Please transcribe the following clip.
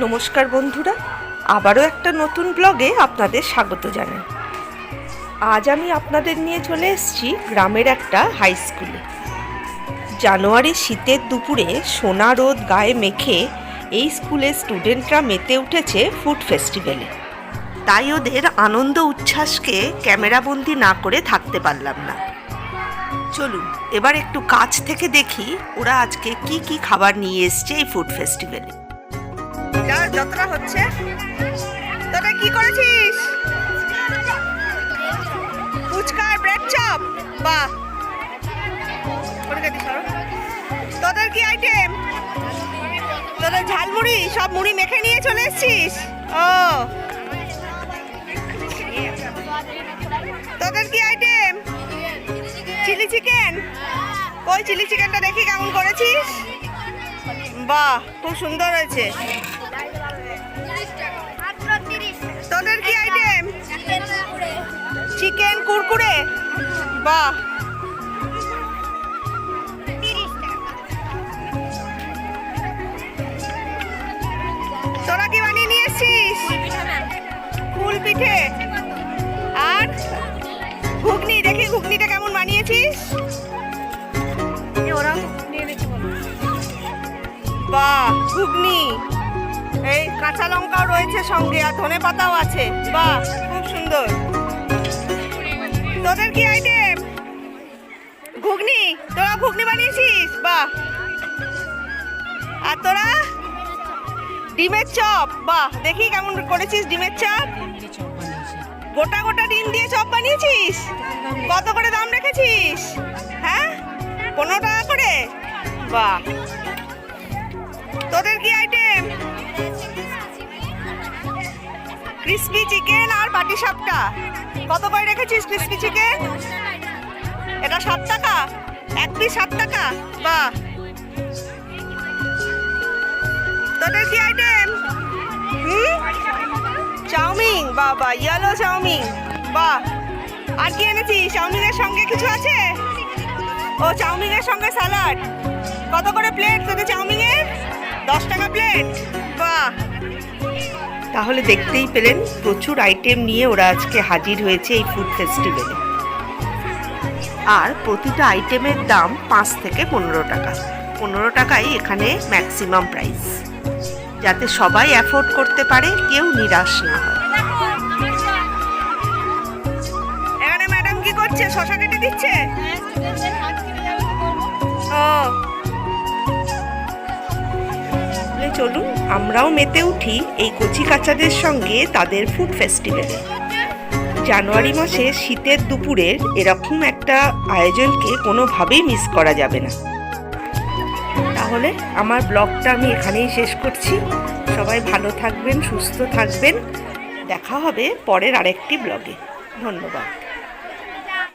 নমস্কার বন্ধুরা, আবারও একটা নতুন ব্লগে আপনাদের স্বাগত জানাই। আজ আমি আপনাদের নিয়ে চলে এসেছি গ্রামের একটা হাই স্কুলে জানুয়ারি শীতের দুপুরে সোনা রোদ গায়ে মেখে এই স্কুলের স্টুডেন্টরা মেতে উঠেছে ফুড ফেস্টিভ্যালে তাই ওদের আনন্দ উচ্ছ্বাসকে ক্যামেরাবন্দি না করে থাকতে পারলাম না। চলুন, এবার একটু কাছ থেকে দেখি ওরা আজকে কি কি খাবার নিয়ে এসছে এই ফুড ফেস্টিভ্যালে যার যতটা হচ্ছে। তোরা কি করেছিস? ফুচকা আর ব্রেড চপ বাহ। তোদের কি আইটেম তোদের ঝালমুড়ি? সব মুড়ি মেখে নিয়ে চলে এসেছিস? ও। তোদের কি আইটেম চিলি চিকেন ওই চিলি চিকেনটা দেখি কেমন করেছিস? বাহ, খুব সুন্দর হয়েছে। তোদের কি আইটেম চিকেন কুরকুরে? বাহ। তোরা কি বানিয়ে নিয়ে এসছিস? ফুল আর ঘুগনি, দেখি ঘুগনিটা কেমন বানিয়েছিস? বাহ ঘুগনি। এই কাঁচা লঙ্কাও রয়েছে সঙ্গে আর ধনে পাতাও আছে। বাহ, খুব সুন্দর। তোদের কি আইটেম? ঘুগনি। তোরা ঘুগনি বানিয়েছিস? বাহ। আর তোরা? ডিমের চপ। বাহ, দেখি কেমন করেছিস ডিমের চপ। গোটা গোটা ডিম দিয়ে চপ বানিয়েছিস? কত করে দাম রেখেছিস? হ্যাঁ? পনেরো টাকা করে? বাহ। তোদের কি আইটেম ক্রিসপি চিকেন আর বাটি সাপটা। কত করে রেখেছিস ক্রিসপি চিকেন এটা সাত টাকা। এক পিস সাত টাকা। বাহ। তোদের কি আইটেম হুম? চাউমিন। বাবা ইয়েলো চাউমিন। বাহ। আর কি এনেছিস? চাউমিনের সঙ্গে কিছু আছে? ও, চাউমিনের সঙ্গে স্যালাড কত করে প্লেট তোদের চাউমিনের দশ টাকা প্লেট বাহ! তাহলে দেখতেই পেলেন প্রচুর আইটেম নিয়ে ওরা আজকে হাজির হয়েছে এই ফুড ফেস্টিভ্যালে আর প্রতিটা আইটেমের দাম পাঁচ থেকে পনেরো টাকা। পনেরো টাকাই এখানে ম্যাক্সিমাম প্রাইস যাতে সবাই অ্যাফোর্ড করতে পারে কেউ নিরাশ না হয়। এখানে ম্যাডাম কি করছে? শশা কেটে দিচ্ছে? ও তাহলে চলুন, আমরাও মেতে উঠি এই কচি কাচাদের সঙ্গে তাদের ফুড ফেস্টিভ্যালে জানুয়ারি মাসে শীতের দুপুরের এরকম একটা আয়োজনকে কোনোভাবেই মিস করা যাবে না। তাহলে আমার ব্লগটা আমি এখানেই শেষ করছি। সবাই ভালো থাকবেন, সুস্থ থাকবেন। দেখা হবে পরের আরেকটি ব্লগে। ধন্যবাদ।